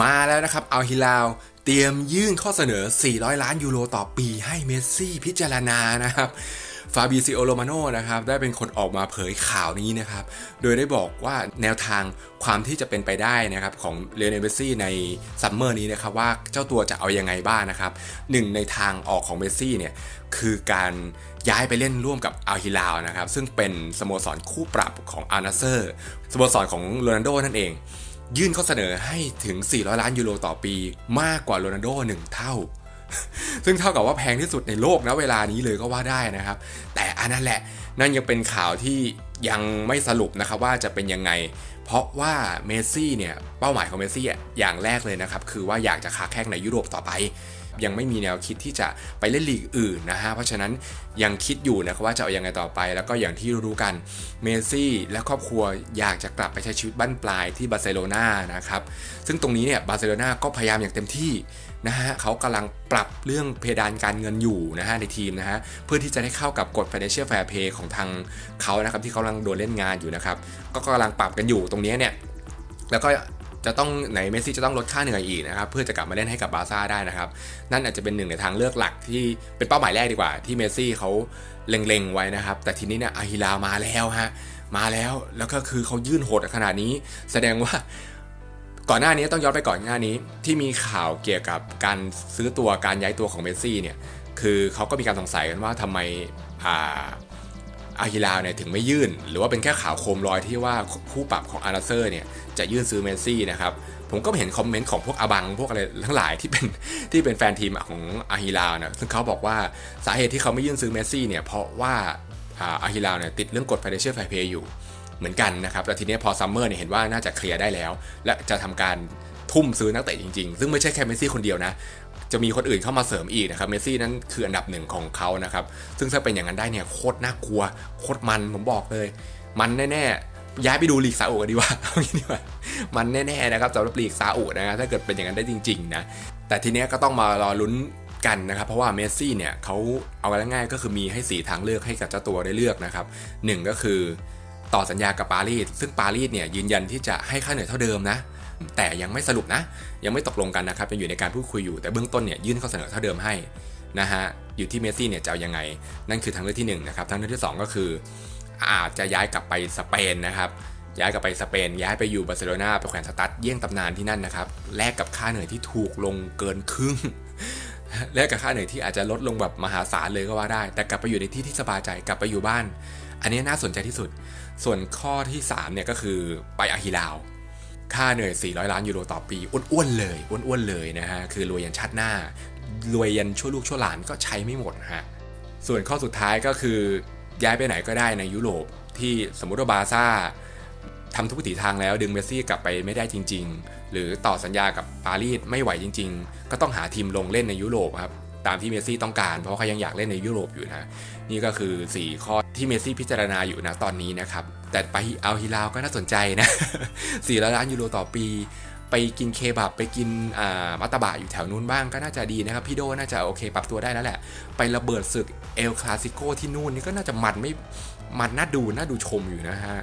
มาแล้วนะครับเอาฮิลาวเตรียมยื่นข้อเสนอ 400 ล้านยูโรต่อปีให้เมสซี่พิจารณานะครับฟาบิซิโอโรมาโนนะครับได้เป็นคนออกมาเผยข่าวนี้นะครับ โดยได้บอกว่าแนวทางความที่จะเป็นไปได้นะครับของเลเนเมสซี่ในซัมเมอร์นี้นะครับว่าเจ้าตัวจะเอายังไงบ้างนะครับหนึ่งในทางออกของเมสซี่เนี่ยคือการย้ายไปเล่นร่วมกับอัลฮิลาวนะครับซึ่งเป็นสโมสรคู่ปรับของอานาเซอร์สโมสรของโรนัลโดนั่นเอง ยื่นข้อเสนอให้ถึง 400 ล้านยูโรต่อปี มากกว่าโรนัลโดหนึ่งเท่า ซึ่งเท่ากับว่าแพงที่สุดในโลกนะเวลานี้เลยก็ว่าได้นะครับ แต่อันนั้นแหละนั่นยังเป็นข่าวที่ยังไม่สรุปนะครับว่าจะเป็นยังไง เพราะว่าเมสซี่เนี่ยเป้าหมายของเมสซี่อย่างแรกเลยนะครับคือว่าอยากจะค้าแข่งในยุโรปต่อไป ยังไม่มีแนวคิดที่จะไปเล่นลีกอื่นนะฮะเพราะฉะนั้นยังคิดอยู่นะครับว่าจะเอายังไงต่อไป แล้วก็อย่างที่รู้กันเมสซี่และครอบครัวอยากจะกลับไปใช้ชีวิตบั้นปลายที่บาร์เซโลนานะครับซึ่งตรงนี้เนี่ยบาร์เซโลนาก็พยายามอย่างเต็มที่ นะฮะเขากำลังปรับเรื่องเพดานการเงินอยู่นะฮะในทีมนะฮะเพื่อที่จะได้เข้ากับกฎ financial fair play ของทางเขานะครับที่เขากำลังโดนเล่นงานอยู่นะครับก็กำลังปรับกันอยู่ตรงนี้เนี่ยแล้วก็จะต้องไหนเมสซี่จะต้องลดค่าเหนื่อยอีกนะครับเพื่อจะกลับมาเล่นให้กับบาร์ซ่าได้นะครับนั่นอาจจะเป็นหนึ่งในทางเลือกหลักที่เป็นเป้าหมายแรกดีกว่า ที่เมสซี่เขาเล็งๆไว้นะครับ แต่ทีนี้เนี่ยอาฮิลามาแล้วฮะมาแล้วแล้วก็คือเขายื่นโหดขนาดนี้ แสดงว่า ก่อนหน้านี้ต้องย้อนไปก่อนหน้านี้ ที่มีข่าวเกี่ยวกับการซื้อตัวการย้ายตัวของเมสซี่เนี่ยคือเขาก็มีการสงสัยกันว่าทำไมอ่าอาฮิลาเนี่ยถึงไม่ยื่น หรือว่าเป็นแค่ข่าวโคมลอยที่ว่าผู้ปรับของอาราเซอร์เนี่ยจะยื่นซื้อเมสซี่นะครับผมก็เห็นคอมเมนต์ของพวกอาบังพวกอะไรทั้งหลายที่เป็นที่เป็นแฟนทีมของอาฮิลาเนี่ยซึ่งเขาบอกว่าสาเหตุที่เขาไม่ยื่นซื้อเมสซี่เนี่ยเพราะว่าอาฮิลาเนี่ยติดเรื่องกฎ financial fair play อยู่ เหมือนกันนะครับ แล้วทีนี้พอซัมเมอร์เนี่ยเห็นว่าน่าจะเคลียร์ได้แล้ว และจะทำการทุ่มซื้อนักเตะจริงๆ ซึ่งไม่ใช่แค่เมสซี่คนเดียวนะ จะมีคนอื่นเข้ามาเสริมอีกนะครับ เมสซี่นั้นคืออันดับหนึ่งของเขานะครับ ซึ่งถ้าเป็นอย่างนั้นได้เนี่ยโคตรน่ากลัว โคตรมันผมบอกเลย มันแน่ๆ ย้ายไปดูลีกซาอุกันดีกว่าเอางี้ดีกว่า มันแน่ๆนะครับสำหรับลีกซาอุนะครับถ้าเกิดเป็นอย่างนั้นได้จริงๆนะ แต่ทีเนี้ยก็ต้องมารอลุ้นกันนะครับเพราะว่าเมสซี่เนี่ยเขาเอาง่ายๆก็คือมีให้สีทางเลือกให้กับเจ้าตัวได้เลือกนะครับหนึ่งก็คือ ต่อสัญญากับปารีสซึ่งปารีสเนี่ยยืนยันที่จะให้ค่าเหนื่อยเท่าเดิมนะ แต่ยังไม่สรุปนะ ยังไม่ตกลงกันนะครับยังอยู่ในการพูดคุยอยู่แต่เบื้องต้นเนี่ยยื่นข้อเสนอเท่าเดิมให้นะฮะอยู่ที่เมสซี่เนี่ยจะเอายังไง นั่นคือทางเลือกที่1นงนะครับทางเลือกที่ 2 ก็คือ อาจจะย้ายกลับไปสเปนนะครับย้ายกลับไปสเปน ย้ายไปอยู่บาร์เซโลนาไปแขวนสตั๊ดเยี่ยงตำนานที่นั่นนะครับแลกกับค่าเหนื่อยที่ถูกลงเกินครึ่งแลกกับค่าเหนื่อยที่อาจจะลดลงแบบมหาศาลเลยก็ว่าได้ แต่กลับไปอยู่ในที่ที่สบายใจกลับไปอยู่บ้าน อันนี้น่าสนใจที่สุด ส่วนข้อที่3เนี่ยก็คือไปอาฮิลาว ค่าเหนื่อย 400 ล้านยูโรต่อปี อ้วนๆเลย อ้วนๆเลยนะฮะ คือรวยยันชาติหน้า รวยยันชั่วลูกชั่วหลานก็ใช้ไม่หมดฮะ ส่วนข้อสุดท้ายก็คือย้ายไปไหนก็ได้ในยุโรปที่สมมุติว่าบาซ่าทำทุกวิถีทางแล้วดึงเมสซี่กลับไปไม่ได้จริง ๆ หรือต่อสัญญากับปารีสไม่ไหวจริง ๆ ก็ต้องหาทีมลงเล่นในยุโรปครับ ตามที่เมสซี่ต้องการ เพราะเขายังอยากเล่นในยุโรปอยู่นะ นี่ก็คือ 4 ข้อที่เมสซี่พิจารณาอยู่นะตอนนี้นะครับ แต่ไปเอาฮิลาวก็น่าสนใจนะ400ล้านยูโรต่อปี ไปกินเคบับไปกินอ่ามัตตบะอยู่แถวนู้นบ้างก็น่าจะดีนะครับ พี่โดน่าจะโอเคปรับตัวได้แล้วแหละ ไประเบิดศึกเอลคลาสิโกที่นู่นนี่ก็น่าจะมันไม่มันน่าดูน่าดูชมอยู่นะฮะ